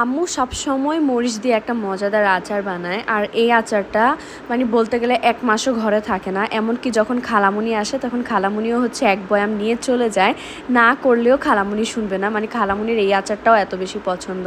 আম্মু সবসময় মরিচ দিয়ে একটা মজাদার আচার বানায়, আর এই আচারটা মানে বলতে গেলে এক মাসও ঘরে থাকে না। এমনকি যখন খালামুনি আসে, তখন খালামুনিও হচ্ছে এক বয়াম নিয়ে চলে যায়। না করলেও খালামুনি শুনবে না মানে খালামুনির এই আচারটাও এত বেশি পছন্দ।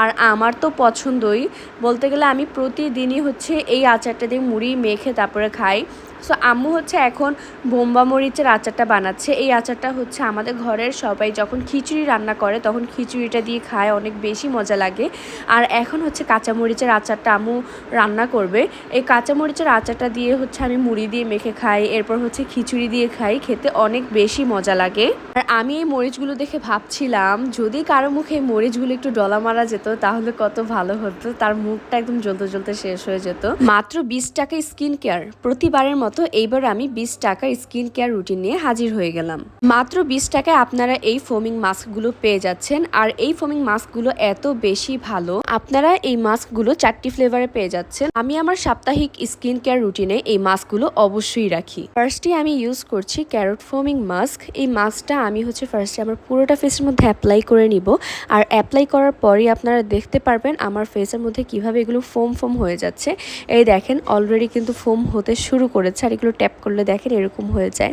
আর আমার তো পছন্দই। বলতে গেলে আমি প্রতিদিনই হচ্ছে এই আচারটা দিয়ে মুড়ি মেখে তারপরে খাই। সো আম্মু হচ্ছে এখন বোম্বা মরিচের আচারটা বানাচ্ছে। এই আচারটা হচ্ছে আমাদের ঘরের সবাই যখন খিচুড়ি রান্না করে, তখন খিচুড়িটা দিয়ে খায়, অনেক বেশি মজা লাগে। আর এখন হচ্ছে কাঁচা মরিচের আচারটা আম্মু রান্না করবে। এই কাঁচা মরিচের আচারটা দিয়ে হচ্ছে আমি মুড়ি দিয়ে মেখে খাই, এরপর হচ্ছে খিচুড়ি দিয়ে খাই, খেতে অনেক বেশি মজা লাগে। আর আমি এই মরিচগুলো দেখে ভাবছিলাম, যদি কারও মুখে এই মরিচগুলো একটু ডলা মারা যেত, তাহলে কত ভালো হতো। তার মুখটা একদম জ্বলতে জ্বলতে শেষ হয়ে যেত। মাত্র বিশ টাকা স্কিন কেয়ার প্রতিবারের মতো এইবার আমি বিশ টাকার স্কিন কেয়ার রুটিন নিয়ে হাজির হয়ে গেলাম। মাত্র বিশ টাকায় আপনারা এই ফোমিং মাস্কগুলো পেয়ে যাচ্ছেন। আর এই ফোমিং মাস্কগুলো এত বেশি ভালো, আপনারা এই মাস্কগুলো চারটি ফ্লেভারে পেয়ে যাচ্ছেন। আমি আমার সাপ্তাহিক স্কিন কেয়ার রুটিনে এই মাস্কগুলো অবশ্যই রাখি। ফার্স্টে আমি ইউজ করছি ক্যারট ফোমিং মাস্ক এই মাস্কটা আমি হচ্ছে ফার্স্টে আমার পুরোটা ফেসের মধ্যে অ্যাপ্লাই করে নিব। আর অ্যাপ্লাই করার পরেই আপনারা দেখতে পারবেন আমার ফেসের মধ্যে কীভাবে এগুলো ফোম ফোম হয়ে যাচ্ছে। এই দেখেন অলরেডি কিন্তু ফোম হতে শুরু করেছে। এগুলো ট্যাপ করলে দেখেন এরকম হয়ে যায়।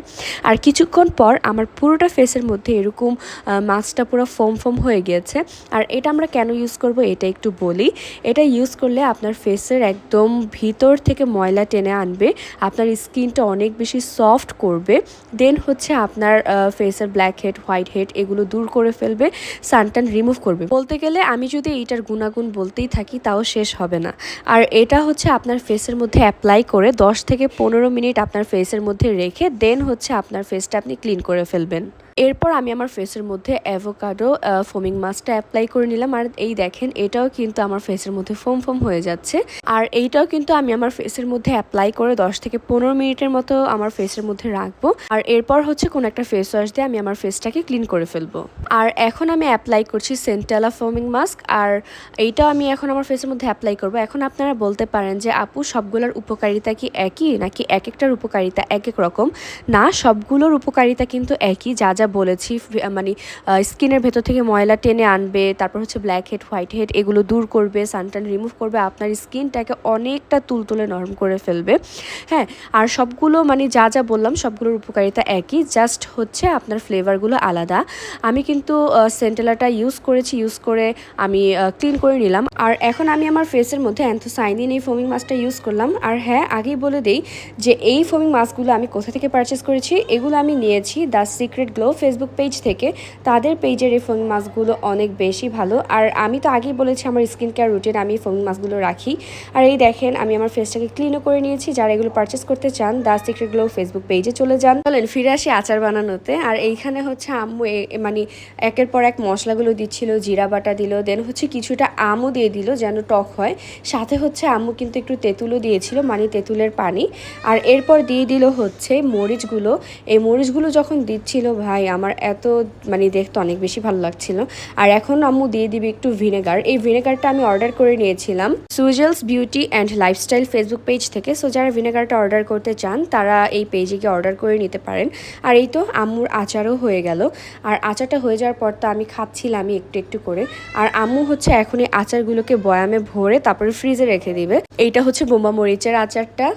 আর কিছুক্ষণ পর আমার পুরোটা ফেসের মধ্যে এরকম মাছটা পুরো ফোম ফোম হয়ে গিয়েছে। আর এটা আমরা কেন ইউজ করব এটা একটু বলি। এটা ইউজ করলে আপনার ফেসের একদম ভিতর থেকে ময়লা টেনে আনবে, আপনার স্কিনটা অনেক বেশি সফট করবে। দেন হচ্ছে আপনার ফেসের ব্ল্যাক হেড হোয়াইট হেড এগুলো দূর করে ফেলবে সানটান রিমুভ করবে। বলতে গেলে আমি যদি এইটার গুণাগুণ বলতেই থাকি তাও শেষ হবে না। আর এটা হচ্ছে আপনার ফেসের মধ্যে অ্যাপ্লাই করে 10 থেকে পনেরো মিনিট আপনার ফেসের মধ্যে রেখে দেন হচ্ছে আপনার ফেসটা আপনি ক্লিন করে ফেলবেন। এরপর আমি আমার ফেসের মধ্যে অ্যাভোকাডো ফোমিং মাস্কটা অ্যাপ্লাই করে নিলাম। আর এই দেখেন, এটাও কিন্তু আমার ফেসের মধ্যে ফোম ফোম হয়ে যাচ্ছে। আর এইটাও কিন্তু আমি আমার ফেসের মধ্যে অ্যাপ্লাই করে দশ থেকে পনেরো মিনিটের মতো আমার ফেসের মধ্যে রাখব। আর এরপর হচ্ছে কোনো একটা ফেস ওয়াশ দিয়ে আমি আমার ফেসটাকে ক্লিন করে ফেলব। আর এখন আমি অ্যাপ্লাই করছি সেন্টেলা ফোমিং মাস্ক আর এইটাও আমি এখন আমার ফেসের মধ্যে অ্যাপ্লাই করব। এখন আপনারা বলতে পারেন যে, আপু, সবগুলোর উপকারিতা কি একই? নাকি এক একটার উপকারিতা এক এক রকম? না, সবগুলোর উপকারিতা কিন্তু একই। যা যা বলেছি মানে স্কিনের ভেতর থেকে ময়লা টেনে আনবে, তারপর হচ্ছে ব্ল্যাক হেড হোয়াইট হেড এগুলো দূর করবে সানটান রিমুভ করবে, আপনার স্কিনটাকে অনেকটা তুলতুলে নরম করে ফেলবে। হ্যাঁ আর সবগুলো মানে যা যা বললাম সবগুলোর উপকারিতা একই জাস্ট হচ্ছে আপনার ফ্লেভারগুলো আলাদা। আমি কিন্তু সেন্টেলাটা ইউজ করেছি ইউজ করে আমি ক্লিন করে নিলাম। আর এখন আমি আমার ফেসের মধ্যে অ্যান্থোসাইনিন এই ফোমিং মাস্কটা ইউজ করলাম। আর হ্যাঁ আগেই বলে দেই যে, এই ফোমিং মাস্কগুলো আমি কোথা থেকে পারচেস করেছি? এগুলো আমি নিয়েছি the secret glow Facebook page থেকে তাদের পেজের এই ফোমিং মাস্কগুলো অনেক বেশি ভালো। আর আমি তো আগেই বলেছি আমার স্কিন কেয়ার রুটিন আমি ফোন মাস্কগুলো রাখি। আর এই দেখেন, আমি আমার ফেসটাকে ক্লিনও করে নিয়েছি। যারা এগুলো পারচেস করতে চান দ্য সিক্রেট গ্লো ফেসবুক পেজে চলে যান। বলেন ফিরে আসি আচার বানানোতে। আর এইখানে হচ্ছে আম্মু মানে একের পর এক মশলাগুলো দিচ্ছিল, জিরা বাটা দিল দেন হচ্ছে কিছুটা আমও দিয়ে দিল যেন টক হয়। সাথে হচ্ছে আম্মু কিন্তু একটু তেঁতুলও দিয়েছিল মানে তেঁতুলের পানি। আর এরপর দিয়ে দিল হচ্ছে মরিচগুলো। এই মরিচগুলো যখন দিচ্ছিল ভাই, আমার এত মানে দেখতে অনেক বেশি ভালো লাগছিল। আর এখন আম্মু দিয়ে দিবে একটু ভিনেগার। এই ভিনেগারটা আমি অর্ডার করে নিয়েছিলাম সুজেলস beauty and lifestyle Facebook page থেকে। সো যারা ভিনেগারটা অর্ডার করতে চান, তারা এই পেজে গিয়ে অর্ডার করে নিতে পারেন। আর এই তো আম্মুর আচারও হয়ে গেল। আর আচারটা হয়ে যাওয়ার পর তো আমি খাচ্ছিলামই একটু একটু করে। আর আম্মু হচ্ছে এখন এই আচারগুলোকে বয়ামে ভরে তারপরে ফ্রিজে রেখে দিবে। এইটা হচ্ছে বোম্বা মরিচের আচারটা।